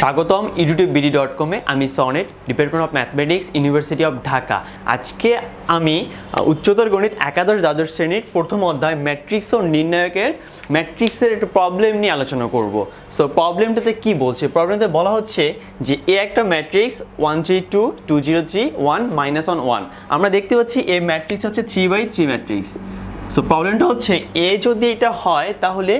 স্বাগতম YouTube BD dot কমে আমি Sonet department of mathematics university of Dhaka আজকে আমি উচ্চতর গণিত একাদশ দ্বাদশ শ্রেণির প্রথম অধ্যায় ম্যাট্রিক্স ও নির্ণায়কের ম্যাট্রিক্সের একটা প্রবলেম নিয়ে আলোচনা করব। সো প্রবলেমটাতে কি বলছে? প্রবলেমতে বলা হচ্ছে যে, এ একটা matrix one three two two zero three one minus one one আমরা দেখতে পাচ্ছি এ ম্যাট্রিক্স হচ্ছে three by three matrix so প্রবলেমটা হচ্ছে, এ যদি এটা হয়, তাহলে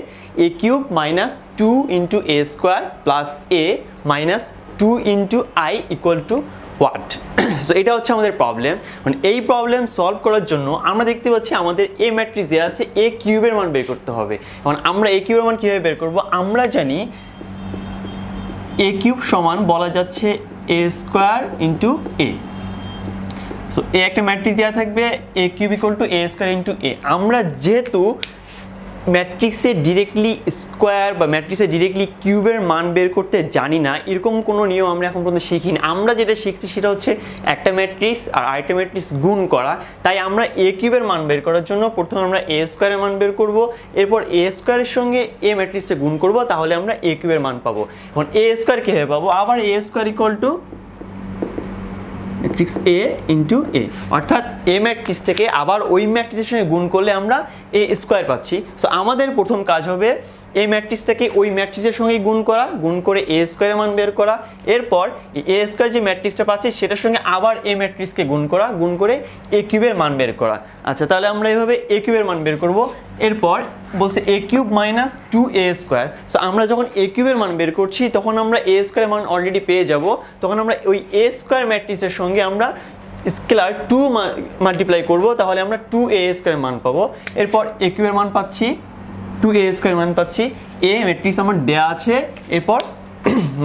A cube minus two into A square plus A minus two into I equal to what so এটা হচ্ছে আমাদের প্রবলেম মানে এই প্রবলেম সলভ করার জন্য আমরা দেখতে পাচ্ছি আমাদের এ ম্যাট্রিক্স দেওয়া আছে এ কিউবের মান বের করতে হবে। এখন আমরা এ কিউবের মান কীভাবে বের করব? আমরা জানি এ কিউব সমান বলা যাচ্ছে A square into A so A একটা ম্যাট্রিক্স দেওয়া থাকবে A cube equal to A square into A আমরা যেহেতু ম্যাট্রিক্সে ডিরেক্টলি স্কোয়ার বা ম্যাট্রিক্সে ডিরেক্টলি কিউবের মান বের করতে জানি না, এরকম কোনো নিয়ম আমরা এখন পর্যন্ত শিখিনি। আমরা যেটা শিখছি সেটা হচ্ছে একটা ম্যাট্রিক্স আর আরেকটা ম্যাট্রিক্স গুণ করা। তাই আমরা এ কিউবের মান বের করার জন্য প্রথমে আমরা এ স্কোয়ারের মান বের করব, এরপর এ স্কোয়ারের সঙ্গে এ ম্যাট্রিক্সটা গুণ করব, তাহলে আমরা এ কিউবের মান পাবো। এখন এ স্কোয়ার কীভাবে পাবো? আবার A square equal to matrix A into A অর্থাৎ এ ম্যাট্রিক্সটাকে আবার ওই ম্যাট্রিক্সের সঙ্গে গুণ করলে আমরা এ স্কোয়ার পাচ্ছি। সো আমাদের প্রথম কাজ হবে এই ম্যাট্রিক্সটাকে ওই ম্যাট্রিক্সের সঙ্গে গুণ করা, গুণ করে এ স্কোয়ারের মান বের করা। এরপর এ স্কোয়ার যে ম্যাট্রিক্সটা পাচ্ছি, সেটার সঙ্গে আবার এ ম্যাট্রিক্সকে গুণ করা, গুণ করে এ কিউবের মান বের করা। আচ্ছা তাহলে আমরা এইভাবে এ কিউবের মান বের করব। এরপর বলছে A cube minus two A square so আমরা যখন এ কিউবের মান বের করছি, তখন আমরা এ স্কোয়ারের মান অলরেডি পেয়ে যাব। তখন আমরা ওই এ স্কোয়ার ম্যাট্রিক্সের সঙ্গে আমরা স্কেলার টু মাল্টিপ্লাই করব। তাহলে আমরা টু এ স্কোয়ারের মান পাবো। এরপর এ কিউবের মান পাচ্ছি। টু এ স্কোয়ার মান পাচ্ছি এ ম্যাট্রিক্স আমার দেয়া আছে, এরপর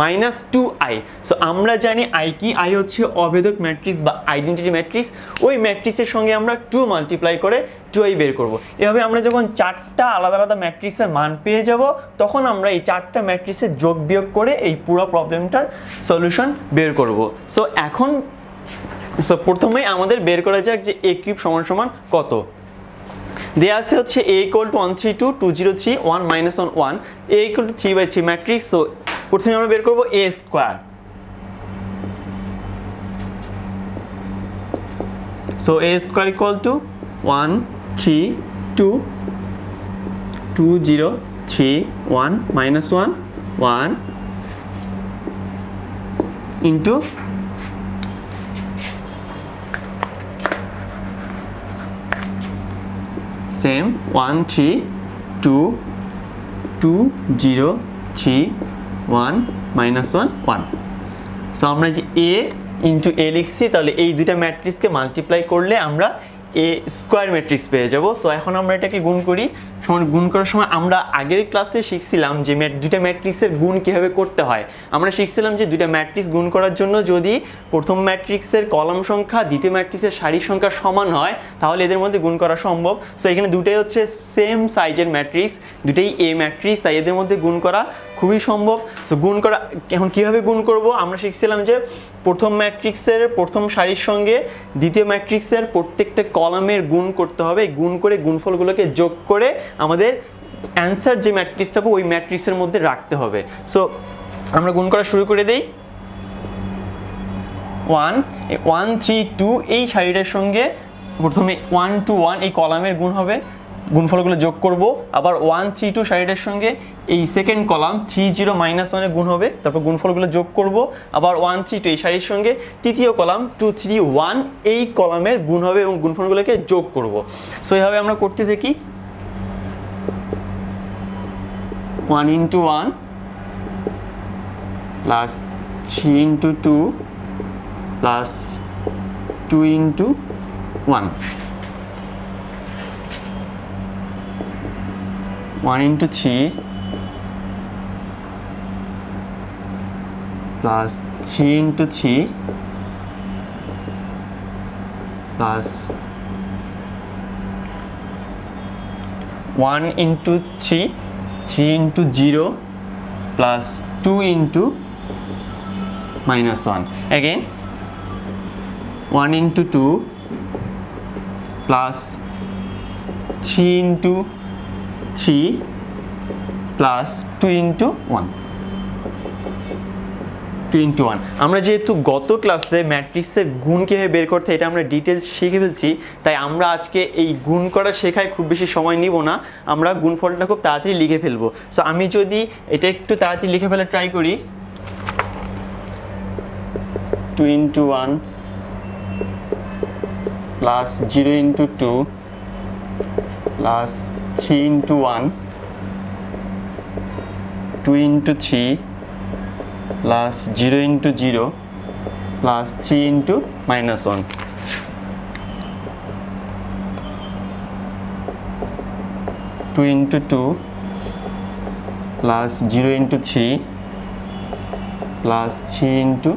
মাইনাস টু আই সো আমরা জানি আই কি? আই হচ্ছে অভেদক ম্যাট্রিক্স বা আইডেন্টিটি ম্যাট্রিক্স ওই ম্যাট্রিক্সের সঙ্গে আমরা টু মাল্টিপ্লাই করে টু আই বের করব। এভাবে আমরা যখন চারটা আলাদা আলাদা ম্যাট্রিক্সের মান পেয়ে যাব, তখন আমরা এই চারটা ম্যাট্রিক্সের যোগ বিয়োগ করে এই পুরো প্রবলেমটার সলিউশন বের করব। সো এখন সো প্রথমেই আমাদের বের করা যাক যে এ কিউব সমান সমান কত। দেওয়া আছে হচ্ছে A equal to one three two two zero three one minus one one A equal to three by three matrix so প্রথমে আমরা বের করব A square so A square equal to one three two two zero three one minus one one into same one three two two zero three one minus one one so আমরা যে এ into এ লিখছি, তাহলে এই দুইটা ম্যাট্রিক্সকে multiply করলে আমরা এ square matrix পেয়ে যাব। সো এখন আমরা এটাকে গুণ করি সময় গুণ করার সময় আমরা আগের ক্লাসে শিখছিলাম যে দুইটা ম্যাট্রিক্সের গুণ কীভাবে করতে হয়। আমরা শিখছিলাম যে দুইটা ম্যাট্রিক্স গুণ করার জন্য যদি প্রথম ম্যাট্রিক্সের কলম সংখ্যা, দ্বিতীয় ম্যাট্রিক্সের সারির সংখ্যা সমান হয়, তাহলে এদের মধ্যে গুণ করা সম্ভব। সো এখানে দুটাই হচ্ছে সেম সাইজের ম্যাট্রিক্স দুটাই এ ম্যাট্রিক্স তাই এদের মধ্যে গুণ করা খুবই সম্ভব। সো গুণ করা, এখন কীভাবে গুণ করব? আমরা শিখছিলাম যে প্রথম ম্যাট্রিক্সের প্রথম সারির সঙ্গে দ্বিতীয় ম্যাট্রিক্সের প্রত্যেকটা কলামের গুণ করতে হবে। গুণ করে গুণফলগুলোকে যোগ করে আমাদের অ্যান্সার যে ম্যাট্রিক্সটা পাবো ওই ম্যাট্রিক্সের মধ্যে রাখতে হবে। সো আমরা গুণ করা শুরু করে দিই। ওয়ান ওয়ান থ্রি টু এই সারিটার সঙ্গে প্রথমে ওয়ান টু ওয়ান এই কলামের গুণ হবে। গুণফলগুলো যোগ করব। আবার ওয়ান থ্রি টু সারিটার সঙ্গে এই second column three zero minus ওয়ানের গুণ হবে। তারপর গুণফলগুলো যোগ করব। আবার ওয়ান থ্রি টু এই সারির সঙ্গে তৃতীয় কলাম টু থ্রি ওয়ান এই কলামের গুণ হবে এবং গুণফলগুলোকে যোগ করব। সো এইভাবে আমরা করতে থাকি। One into one plus three into two plus two into one one into three plus three into three plus one into three three into zero plus two into minus 1 again 1 into 2 plus 3 into 3 plus 2 into 1 two into one আমরা যেহেতু গত ক্লাসে ম্যাট্রিক্সের গুণ কীভাবে বের করতে এটা আমরা ডিটেলস শিখে ফেলছি, তাই আমরা আজকে এই গুণ করা শেখায় খুব বেশি সময় নিব না। আমরা গুণফলটা খুব তাড়াতাড়ি লিখে ফেলব। সো আমি যদি এটা একটু তাড়াতাড়ি লিখে ফেলে ট্রাই করি। Two into one plus zero into two plus three into one two into three plus zero into zero plus three into minus one two into two plus zero into three plus three into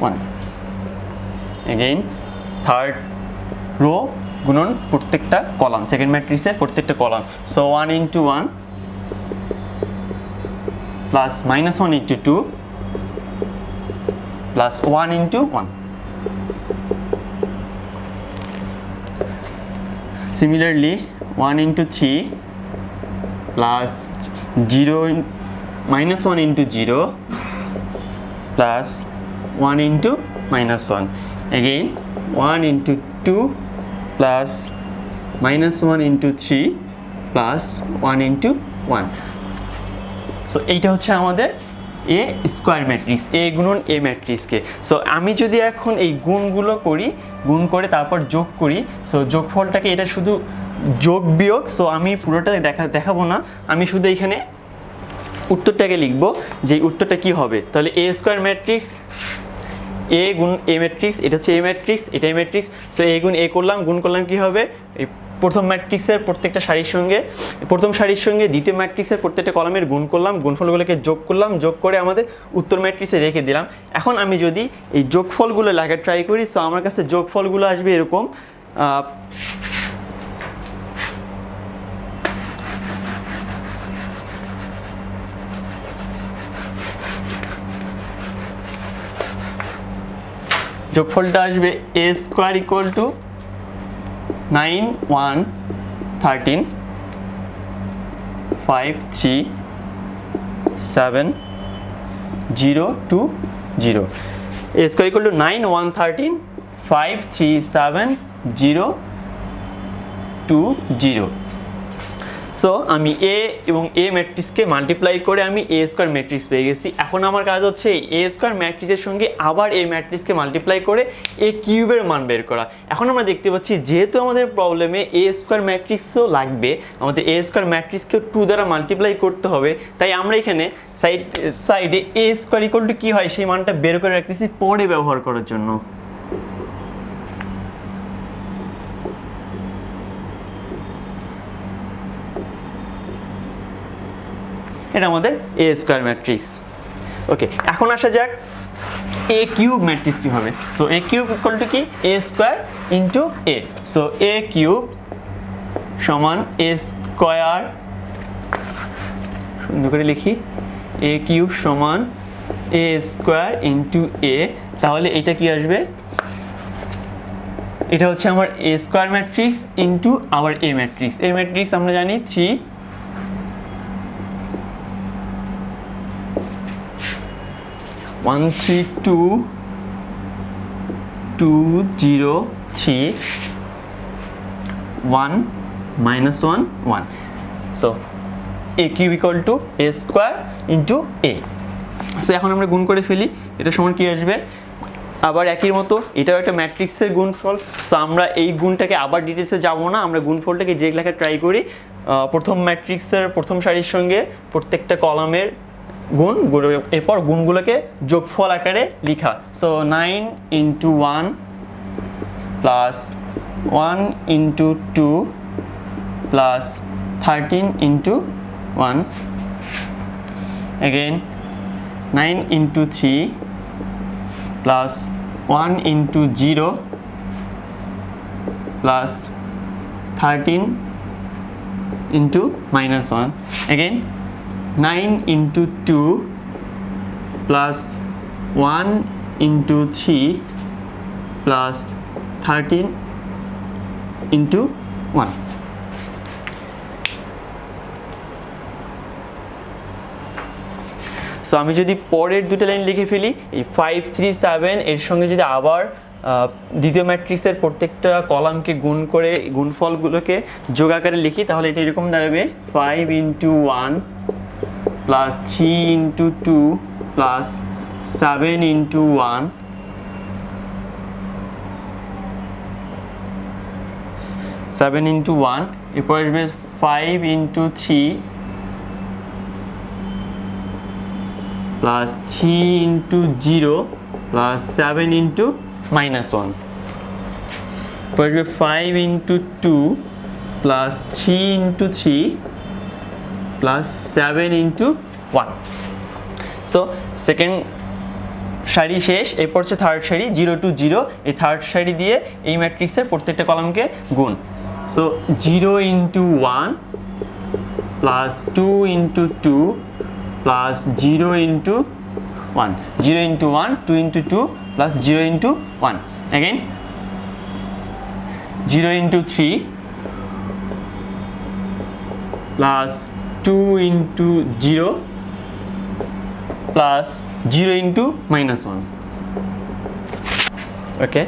one again third row গুণন প্রত্যেকটা column second ম্যাট্রিক্সের প্রত্যেকটা column so one into one plus minus 1 into 2 plus 1 into 1. Similarly, 1 into 3 plus 0 in, minus 1 into 0 plus 1 into minus 1. Again, 1 into 2 plus minus 1 into 3 plus 1 into 1. So এইটা হচ্ছে আমাদের A square matrix এ গুণন এ ম্যাট্রিক্সকে so আমি যদি এখন এই গুণগুলো করি, গুণ করে তারপর যোগ করি সো যোগফলটাকে এটা শুধু যোগ বিয়োগ সো আমি পুরোটা দেখা, দেখাবো না। আমি শুধু এখানে উত্তরটাকে লিখব যে উত্তরটা কি হবে। তাহলে এ স্কোয়ার ম্যাট্রিক্স এ গুণ এ ম্যাট্রিক্স এটা হচ্ছে এ ম্যাট্রিক্স এটা এ ম্যাট্রিক্স সো এ গুণ এ করলাম, গুণ করলাম কি হবে? প্রথম ম্যাট্রিক্সের প্রত্যেকটা সারির সঙ্গে, প্রথম সারির সঙ্গে দ্বিতীয় ম্যাট্রিক্সের প্রত্যেকটা কলামের গুণ করলাম, গুণফলগুলোকে যোগ করলাম, যোগ করে আমাদের উত্তর ম্যাট্রিক্সে রেখে দিলাম। এখন আমি যদি এই যোগফলগুলো লেখা ট্রাই করি সো আমার কাছে যোগফলগুলো আসবে এরকম যোগফলটা আসবে A square equal to nine one thirteen five three seven zero two zero square equal to nine one thirteen five three seven zero two zero so আমি এ এবং এ ম্যাট্রিক্সকে মাল্টিপ্লাই করে আমি এ স্কোয়ার ম্যাট্রিক্স পেয়ে গেছি। এখন আমার কাজ হচ্ছে এ স্কোয়ার ম্যাট্রিক্সের সঙ্গে আবার এ ম্যাট্রিক্সকে মাল্টিপ্লাই করে এ কিউবের মান বের করা। এখন আমরা দেখতে পাচ্ছি যেহেতু আমাদের প্রবলেমে এ স্কোয়ার ম্যাট্রিক্সও লাগবে, আমাদের এ স্কোয়ার ম্যাট্রিক্সকে টু দ্বারা মাল্টিপ্লাই করতে হবে, তাই আমরা এখানে সাইড সাইডে এ স্কোয়ার ইকুয়াল টু কী হয় সেই মানটা বের করে রাখতেছি পরে ব্যবহার করার জন্য। এটা আমাদের এ স্কোয়ার ম্যাট্রিক্স ওকে এখন আসা যাক এ কিউব ম্যাট্রিক্স কী হবে। So A cube equal to কি? A square into A so A cube সমান এ স্কোয়ার সুন্দর করে লিখি এ কিউব সমান এ স্কোয়ার ইন্টু এ তাহলে এটা কি আসবে? এটা হচ্ছে আমার এ স্কোয়ার ম্যাট্রিক্স ইন্টু আবার এ ম্যাট্রিক্স এ ম্যাট্রিক্স আমরা জানি three one three two two zero three one minus one one so A cube equal to A square into A so এখন আমরা গুণ করে ফেলি, এটা সমান কি আসবে? আবার একই মতো, এটাও একটা ম্যাট্রিক্সের গুণফল। সো আমরা এই গুণটাকে আবার ডিটেলসে যাব না, আমরা গুণফলটাকে ডিরেক্ট লেখা ট্রাই করি। প্রথম ম্যাট্রিক্সের প্রথম সারির সঙ্গে প্রত্যেকটা কলামের গুণ এরপর গুণগুলোকে যোগফল আকারে লিখা। So nine into one plus one into two plus thirteen into one again 9 into 3 plus 1 into 0 plus 13 into minus 1 again 9 into 2 plus 1 into 3 plus 13 into 1 so আমি যদি পরের দুটো লাইন লিখে ফেলি, এই ফাইভ থ্রি সেভেন এর সঙ্গে যদি আবার দ্বিতীয় ম্যাট্রিক্সের প্রত্যেকটা কলামকে গুণ করে গুণফলগুলোকে যোগ আকারে লিখি, তাহলে এটা এরকম দাঁড়াবে five into one plus three into two plus seven into one seven into one এরপর আসবে five into three plus three into zero plus seven into minus one এরপর আসবে five into two plus three into three plus seven into one so second সারি শেষ, এরপর হচ্ছে third সারি zero two zero এই থার্ড সারি দিয়ে এই ম্যাট্রিক্সের প্রত্যেকটা কলামকে গুণ। So zero into one plus two into two plus zero into one zero into one two into two plus zero into one again zero into three plus two into zero plus zero into minus one okay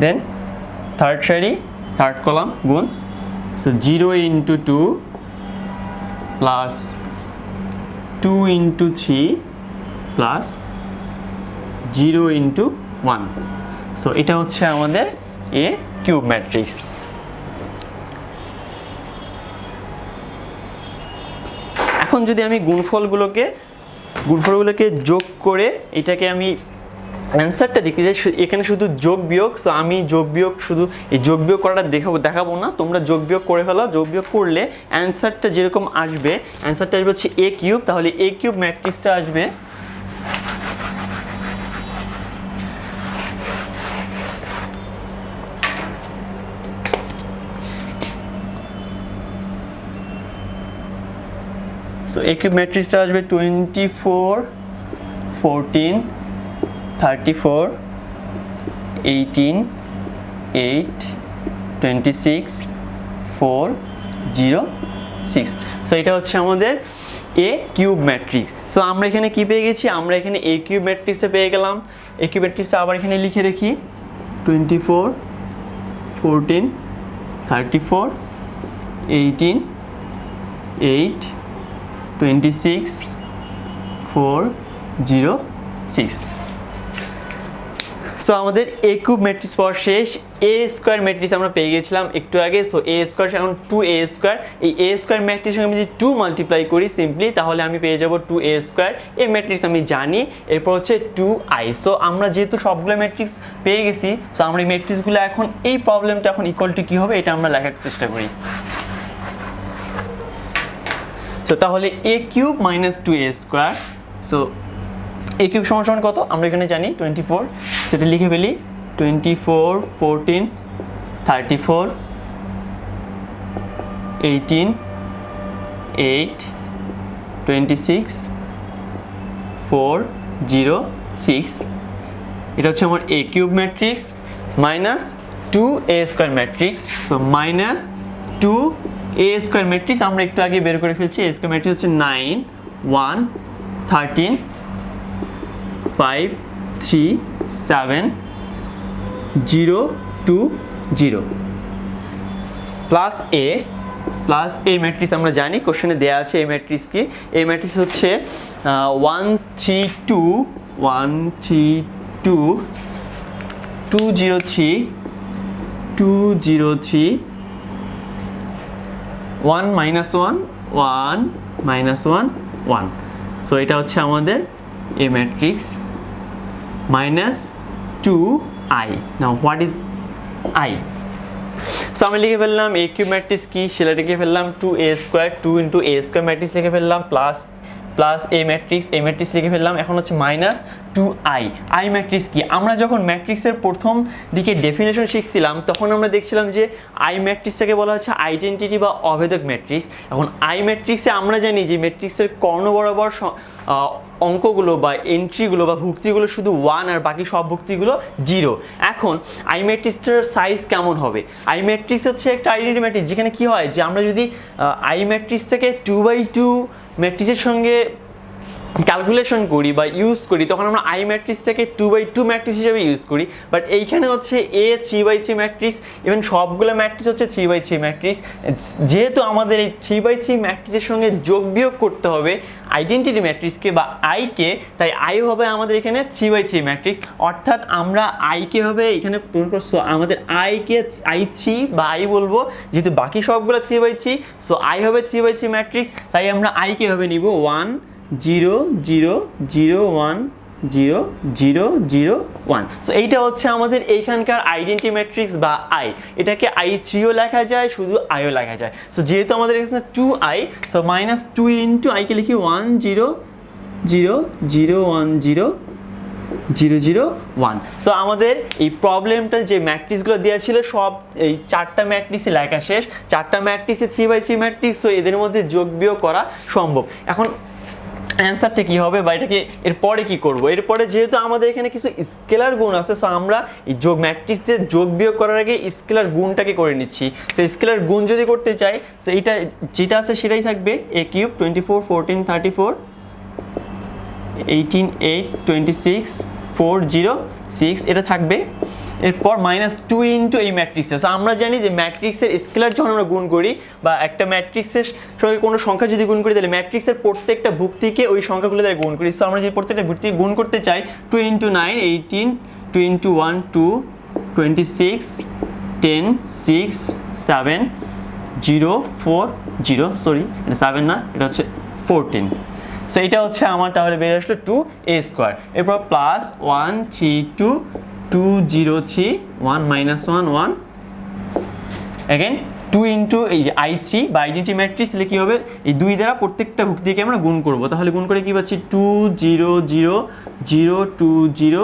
then third সারি third column গুণ. So zero into two plus two into three plus zero into one so এটা হচ্ছে আমাদের A cube matrix এখন যদি আমি গুণফলগুলোকে গুণফলগুলোকে যোগ করে এটাকে আমি অ্যান্সারটা দেখি শু- এখানে শুধু যোগ বিয়োগ সো আমি যোগ বিয়োগ শুধু এই যোগ বিয়োগ করাটা দেখাবো দেখাবো না। তোমরা যোগ বিয়োগ করে ফেলো। যোগ বিয়োগ করলে অ্যান্সারটা যেরকম আসবে অ্যান্সারটা আসবে হচ্ছে এ কিউব তাহলে এ কিউব ম্যাট্রিক্সটা আসবে সো এ কিউব ম্যাট্রিক্সটা আসবে twenty four fourteen thirty four eighteen eight twenty six four zero six so এটা হচ্ছে আমাদের এ কিউব ম্যাট্রিক্স সো আমরা এখানে কি পেয়ে গেছি? আমরা এখানে এ কিউব ম্যাট্রিক্সটা পেয়ে গেলাম। এ কিউব ম্যাট্রিক্সটা আবার এখানে লিখে রেখি। Twenty four fourteen thirty four eighteen eight twenty six four zero six so আমাদের এ কিউব ম্যাট্রিক্স পাওয়ার শেষ। এ স্কোয়ার ম্যাট্রিক্স আমরা পেয়ে গেছিলাম একটু আগে। সো এ স্কোয়ার এখন টু এ স্কোয়ার এই এ স্কোয়ার ম্যাট্রিক্স আমি যদি টু মাল্টিপ্লাই করি সিম্পলি তাহলে আমি পেয়ে যাব টু এ স্কোয়ার এই ম্যাট্রিক্স আমি জানি। এরপর হচ্ছে টু আই সো আমরা যেহেতু সবগুলো ম্যাট্রিক্স পেয়ে গেছি সো আমরা এই ম্যাট্রিক্সগুলো এখন, এই প্রবলেমটা এখন ইকুয়াল টু কী হবে, এটা আমরা লেখার চেষ্টা করি। সো তাহলে A cube minus two A square so A cube সমান কত? আমরা এখানে জানি টোয়েন্টি ফোর সেটা লিখে ফেলি twenty four fourteen thirty four eighteen eight twenty six four zero six এটা হচ্ছে আমার A cube matrix minus two A square matrix so minus two A square matrix আমরা একটু আগে বের করে ফেলছি এ স্কোয়ার ম্যাট্রিক্স হচ্ছে nine one thirteen five three seven zero two zero plus A plus এই ম্যাট্রিক্স আমরা জানি কোশ্চেনে দেওয়া আছে এই ম্যাট্রিক্স কি? এই ম্যাট্রিক্স হচ্ছে one three two one three two two zero three two zero three one minus one one minus one one so এটা হচ্ছে আমাদের A matrix minus two I না হোয়াট ইজ আই সো আমি লিখে ফেললাম এ কিউ ম্যাট্রিক্স কি? সেটা লিখে ফেললাম two A square two into A square matrix লিখে ফেললাম plus plus A matrix A matrix লিখে ফেললাম। এখন হচ্ছে minus two I I matrix কি? আমরা যখন ম্যাট্রিক্সের প্রথম দিকে ডেফিনেশন শিখছিলাম, তখন আমরা দেখছিলাম যে আই ম্যাট্রিক্সটাকে বলা হচ্ছে আইডেন্টিটি বা অভেদক ম্যাট্রিক্স এখন আই ম্যাট্রিক্সে আমরা জানি যে ম্যাট্রিক্সের কর্ণ বরাবর অঙ্কগুলো বা এন্ট্রিগুলো বা ভুক্তিগুলো শুধু ওয়ান আর বাকি সব ভুক্তিগুলো জিরো এখন আই ম্যাট্রিক্সটার সাইজ কেমন হবে? আই ম্যাট্রিক্স হচ্ছে একটা আইডেন্টি ম্যাট্রিক্স যেখানে কি হয় যে আমরা যদি আই ম্যাট্রিক্সটাকে টু বাই টু ম্যাট্রিক্সের সঙ্গে ক্যালকুলেশন করি বা ইউজ করি, তখন আমরা আই ম্যাট্রিক্সটাকে টু বাই টু ম্যাট্রিক্স হিসেবে ইউজ করি। বাট এইখানে হচ্ছে A three by three matrix even সবগুলো ম্যাট্রিক্স হচ্ছে থ্রি বাই থ্রি ম্যাট্রিক্স যেহেতু আমাদের এই থ্রি বাই থ্রি ম্যাট্রিক্সের সঙ্গে যোগ বিয়োগ করতে হবে আইডেন্টিটি ম্যাট্রিক্সকে বা আইকে তাই আই হবে আমাদের এখানে থ্রি বাই থ্রি ম্যাট্রিক্স অর্থাৎ আমরা আইকে হবে এখানে আমাদের আইকে আই থ্রি বা আই বলব, যেহেতু বাকি সবগুলো three by three so I হবে থ্রি বাই থ্রি ম্যাট্রিক্স তাই আমরা আইকে হবে নিব one zero zero zero one zero zero zero one. So এইটা হচ্ছে আমাদের এইখানকার আইডেন্টি ম্যাট্রিক্স বা আই এটাকে আই থ্রিও লেখা যায়, শুধু আইও লেখা যায়। সো যেহেতু আমাদের এখানে two I so minus two into আইকে লিখি one zero zero zero one zero zero zero one so আমাদের এই প্রবলেমটা যে ম্যাট্রিক্সগুলো দেওয়া ছিল, সব এই চারটা ম্যাট্রিক্সে লেখা শেষ। চারটা ম্যাট্রিক্সে three by three matrix so এদের মধ্যে যোগ বিয়োগ করা সম্ভব। এখন অ্যান্সারটা কী হবে বা এটাকে এরপরে কী করব? এরপরে যেহেতু আমাদের এখানে কিছু স্কেলার গুণ আছে সো আমরা এই যোগ ম্যাট্রিক্সে যোগ বিয়োগ করার আগে স্কেলার গুণটাকে করে নিচ্ছি। তো স্কেলার গুণ যদি করতে চাই সো এইটা যেটা আছে সেটাই থাকবে A cube twenty four fourteen thirty four eighteen eight twenty six four zero six এটা থাকবে এরপর মাইনাস টু ইন্টু এই ম্যাট্রিক্সের সো আমরা জানি যে ম্যাট্রিক্সের স্কেলার যখন আমরা গুণ করি বা একটা ম্যাট্রিক্সের সঙ্গে কোনো সংখ্যা যদি গুণ করি, তাহলে ম্যাট্রিক্সের প্রত্যেকটা ভুক্তিকে ওই সংখ্যাগুলো দ্বারা গুণ করি। সো আমরা যদি প্রত্যেকটা ভুক্তিকে গুণ করতে চাই two into nine eighteen two into one two twenty six ten six seven zero four zero sorry এটা সেভেন না, এটা হচ্ছে ফোরটিন সো এটা হচ্ছে আমার তাহলে বের আসলো টু এ স্কোয়ার এরপর plus one three two two zero three one minus one one again two into এই যে আই থ্রি বা আইডেন্টি ম্যাট্রিক্স তাহলে কী হবে? এই দুই দ্বারা প্রত্যেকটা ভুক্তিকে আমরা গুণ করব। তাহলে গুণ করে কী পাচ্ছি? Two zero zero zero two zero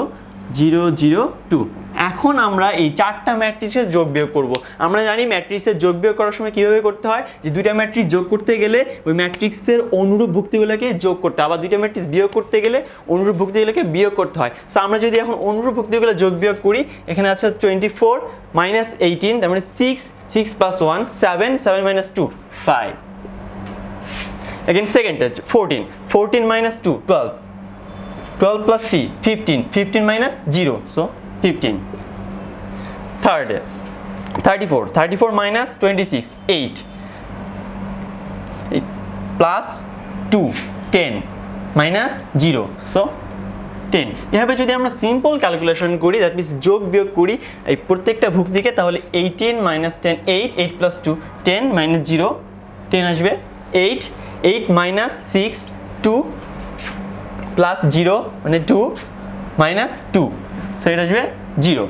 zero zero two এখন আমরা এই চারটা ম্যাট্রিক্সের যোগ বিয়োগ করব আমরা জানি ম্যাট্রিক্সের যোগ বিয়োগ করার সময় কীভাবে করতে হয় যে দুইটা ম্যাট্রিক্স যোগ করতে গেলে ওই ম্যাট্রিক্সের অনুরূপ ভুক্তিগুলোকে যোগ করতে হয় আবার দুইটা ম্যাট্রিক্স বিয়োগ করতে গেলে অনুরূপ ভুক্তিগুলোকে বিয়োগ করতে হয় সো আমরা যদি এখন অনুরূপ ভুক্তিগুলো যোগ বিয়োগ করি এখানে আছে টোয়েন্টি ফোর মাইনাস এইটিন তার মানে six six plus one seven seven minus two five Again, second touch, 14. 14 minus 2, 12. 12 plus 3, 15. 15 minus 0, so 15. Third, 34. 34 minus 26, 8. 8 plus 2, 10. Minus 0, so 10 এভাবে যদি আমরা সিম্পল ক্যালকুলেশন করি দ্যাট মিনস যোগ বিয়োগ করি এই প্রত্যেকটা ভুক্তিকে তাহলে eighteen minus ten eight eight plus two ten minus zero ten আসবে eight eight minus six two plus zero মানে টু মাইনাস টু সো আসবে zero.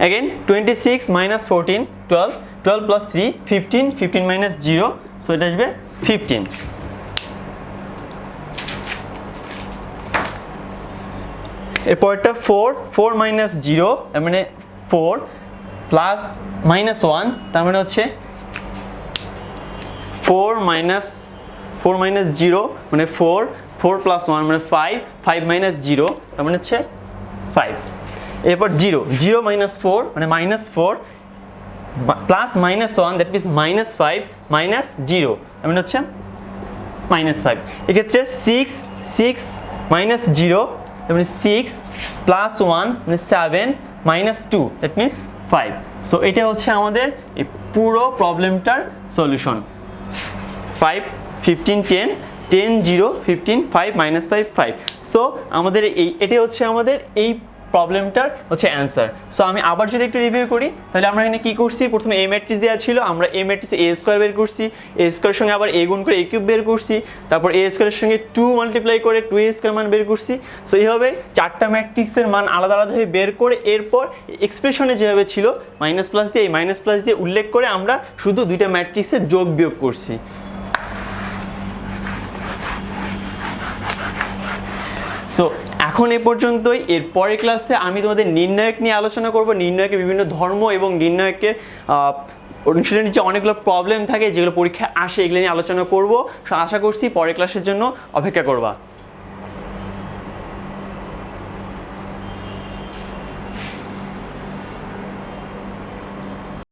Again twenty six minus fourteen twelve twelve plus three fifteen fifteen minus zero so এটা আসবে fifteen এরপরটা four four minus zero মানে four plus minus one তার মানে হচ্ছে four minus four minus zero মানে four four plus one মানে five five minus zero, তার মানে হচ্ছে ফাইভ। এরপর জিরো জিরো মাইনাস ফোর মানে minus four plus minus one, that means minus five, minus zero, তার মানে হচ্ছে মাইনাস ফাইভ। এক্ষেত্রে সিক্স সিক্স মাইনাস জিরো, তার মানে সিক্স প্লাস ওয়ান মানে seven, minus two, that means five. So এটা হচ্ছে আমাদের এই পুরো প্রবলেমটার solution. Five, fifteen, ten ten zero fifteen five minus five five so আমাদের এই, এটাই হচ্ছে আমাদের এই প্রবলেমটার হচ্ছে অ্যান্সার সো আমি আবার যদি একটু রিভিউ করি, তাহলে আমরা এখানে কী করছি? প্রথমে এ ম্যাট্রিক্স দেওয়া ছিল, আমরা এ ম্যাট্রিক্সে এ স্কোয়ার বের করছি এ স্কোয়ারের সঙ্গে আবার এ গুণ করে এ কিউব বের করছি, তারপর এ স্কোয়ারের সঙ্গে টু মাল্টিপ্লাই করে টু এ স্কোয়ার মান বের করছি। সো এইভাবে চারটা ম্যাট্রিক্সের মান আলাদা আলাদাভাবে বের করে, এরপর এক্সপ্রেশনে যেভাবে ছিল মাইনাস প্লাস দিয়ে, এই মাইনাস প্লাস দিয়ে উল্লেখ করে আমরা শুধু দুইটা ম্যাট্রিক্সের যোগ বিয়োগ করছি। সো এখন এ পর্যন্তই। এর পরের ক্লাসে আমি তোমাদের নির্ণায়ক নিয়ে আলোচনা করব। নির্ণায়কের বিভিন্ন ধর্ম এবং নির্ণায়কের অনুশীলনের যে অনেকগুলো প্রবলেম থাকে, যেগুলো পরীক্ষায় আসে, এগুলো নিয়ে আলোচনা করব। আশা করছি পরের ক্লাসের জন্য অপেক্ষা করবা।